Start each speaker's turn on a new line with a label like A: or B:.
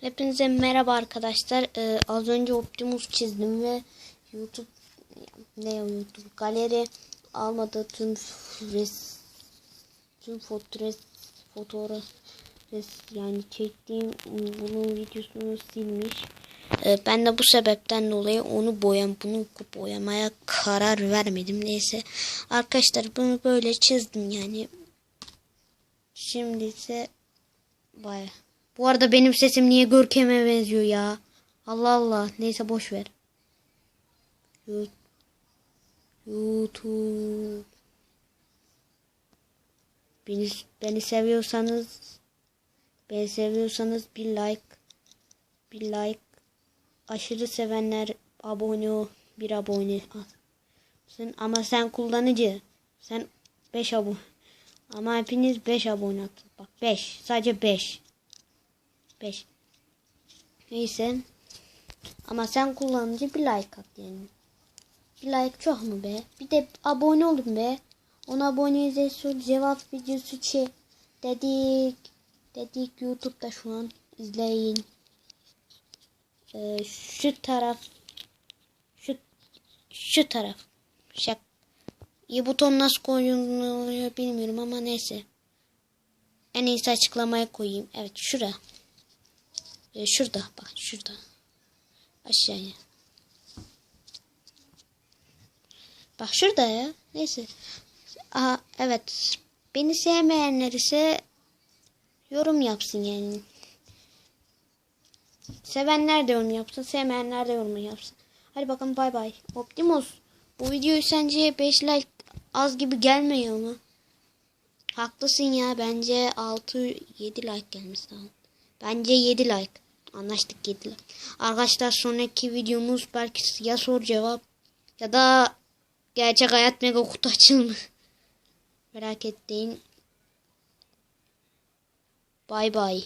A: Hepinize merhaba arkadaşlar. Ee, az önce Optimus çizdim ve YouTube ne YouTube galeri almadı tüm res tüm fotoğraf fotoğraf yani çektiğim bunun videosunu silmiş. Ee, ben de bu sebepten dolayı onu boyam bunu boyamaya karar vermedim. Neyse arkadaşlar bunu böyle çizdim yani. Şimdi ise baya. Bu arada benim sesim niye Görkem'e benziyor ya? Allah Allah. Neyse boş ver. YouTube. Beni, beni seviyorsanız beni seviyorsanız bir like bir like aşırı sevenler abone bir abone Sen, ama sen kullanıcı sen 5 abone ama hepiniz 5 abone atın. Bak 5 sadece 5 5. Neyse. Ama sen kullanıcı bir like at yani. Bir like çok mu be? Bir de abone olun be. 10 abone sor cevap videosu çek. Dedik. Dedik YouTube'da şu an. izleyin. Ee, şu taraf. Şu şu taraf. Şak. İyi buton nasıl koyuluyor bilmiyorum ama neyse. En iyisi açıklamaya koyayım. Evet şura. Ee, şurada bak şurada. Aşağıya. Bak şurada ya. Neyse. Aha, evet. Beni sevmeyenler ise yorum yapsın yani. Sevenler de yorum yapsın. Sevmeyenler de yorum yapsın. Hadi bakalım bay bay. Optimus. Bu videoyu sence 5 like az gibi gelmiyor mu? Haklısın ya. Bence 6-7 like gelmesi lazım. Bence 7 like. Anlaştık 7 like. Arkadaşlar sonraki videomuz belki ya soru cevap ya da gerçek hayat mega kutu açılımı. Merak etmeyin. Bay bay.